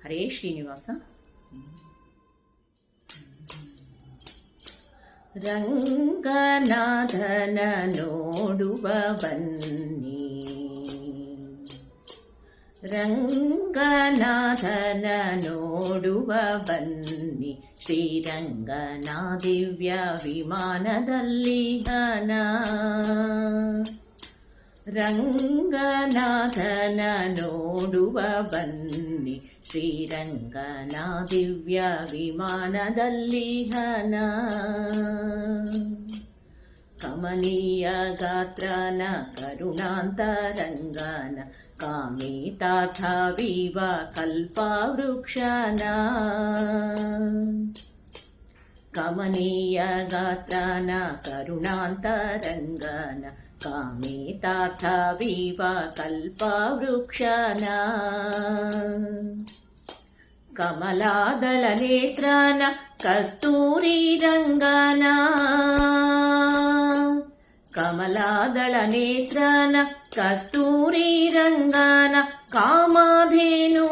ಹರೇ ಶ್ರೀನಿವಾಸ ರಂಗನಾಥನ ನೋಡುವ ಬನ್ನಿ ರಂಗನಾಥನ ನೋಡುವ ಬನ್ನಿ ಶ್ರೀರಂಗನ ದಿವ್ಯ ವಿಮಾನದಲ್ಲಿ ಗನ ರಂಗನಾಥನ ನೋಡುವ ಬನ್ನಿ ಶ್ರೀರಂಗನ ದಿವ್ಯ ವಿಮಾನದಲ್ಲಿ ಹನ ಕಮನೀಯ ಗಾತ್ರನ ಕರುಣಾಂತರಂಗನ ಕಾಮಿತಾಥ ವಿವ ಕಲ್ಪವೃಕ್ಷನ ಕಮನೀಯ ಗಾತ್ರನ ಕರುಣಾಂತರಂಗನ कामेताथाविव कल्पावृक्षाना कमलादलनेत्रान कस्तूरीरङ्गाना कमलादलनेत्रान कस्तूरीरङ्गान कामाधेनु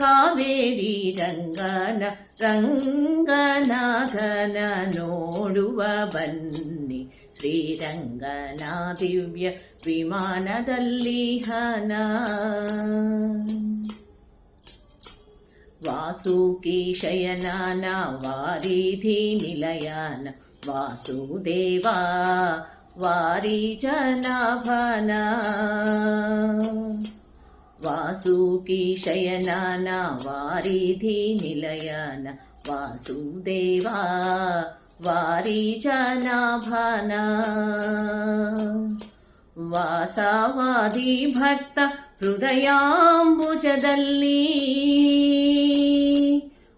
कावेरीरङ्गान रङ्गनाथन नोडुव बन् ಶ್ರೀರಂಗನ ದಿವ್ಯ ವಿಮಾನದಲ್ಲಿ ಹನ ವಾಸುಕಿ ಶಯನಾನ ವಾರಿಧಿ ನಿಲಯನ ವಾಸುದೇವ ವಾರಿ ಜನಾಭನ ವಾಸುಕಿ ಶಯನಾನ ವಾರಿಧಿ ನಿಲಯನ ವಾಸುದೇವ ವಾರಿ ಜನಾಭನ ವಾಸವಾದಿ ಭಕ್ತ ಹೃದಯಾಂಬುಜದಲ್ಲಿ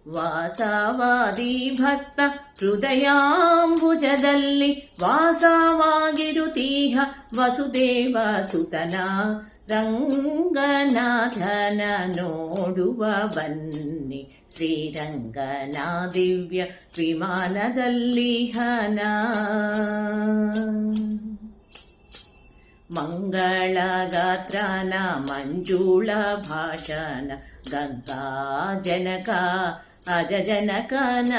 ವಾಸವಾದಿ ಭಕ್ತ ಹೃದಯಾಂಬುಜದಲ್ಲಿ ವಾಸವಾಗಿರುತ್ತೀಹ ವಸುದೇವ ಸುತನ ರಂಗನಾಥನ ನೋಡುವ ಬನ್ನಿ ಶ್ರೀರಂಗನ ದಿವ್ಯ ವಿಮಾನದಲ್ಲಿ ಹನ ಮಂಗಳಗಾತ್ರನ ಮಂಜುಳ ಭಾಷಣ ಗಂಗಾ ಜನಕ ಅಜ ಜನಕನ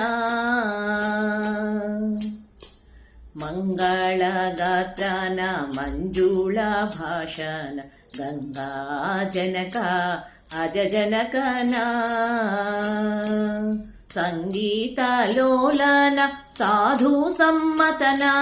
ಮಂಗಳಗಾತ್ರನ ಮಂಜುಳ ಭಾಷಣ గంగా జనక అజ జనకనా? సంగీతలోలన సాధు సమ్మతనా?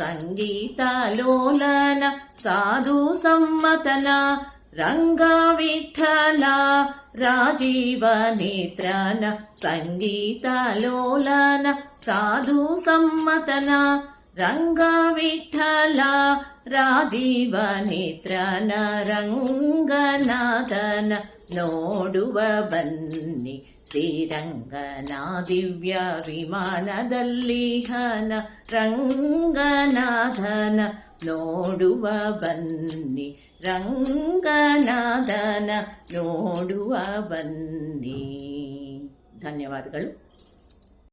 సంగీతలోలన సాధు సమ్మతనా? రంగా విఠల రాజీవ నేత్రన సంగీతలోలన సాధు సమ్మతనా? ರಂಗ ವಿಠಲ ರಾಜೀವ ನೇತ್ರನ ರಂಗನಾಥನ ನೋಡುವ ಬನ್ನಿ. ಶ್ರೀರಂಗನ ದಿವ್ಯ ವಿಮಾನದಲ್ಲಿ ಘನ ರಂಗನಾಥನ ನೋಡುವ ಬನ್ನಿ. ರಂಗನಾಥನ ನೋಡುವ ಬನ್ನಿ. ಧನ್ಯವಾದಗಳು.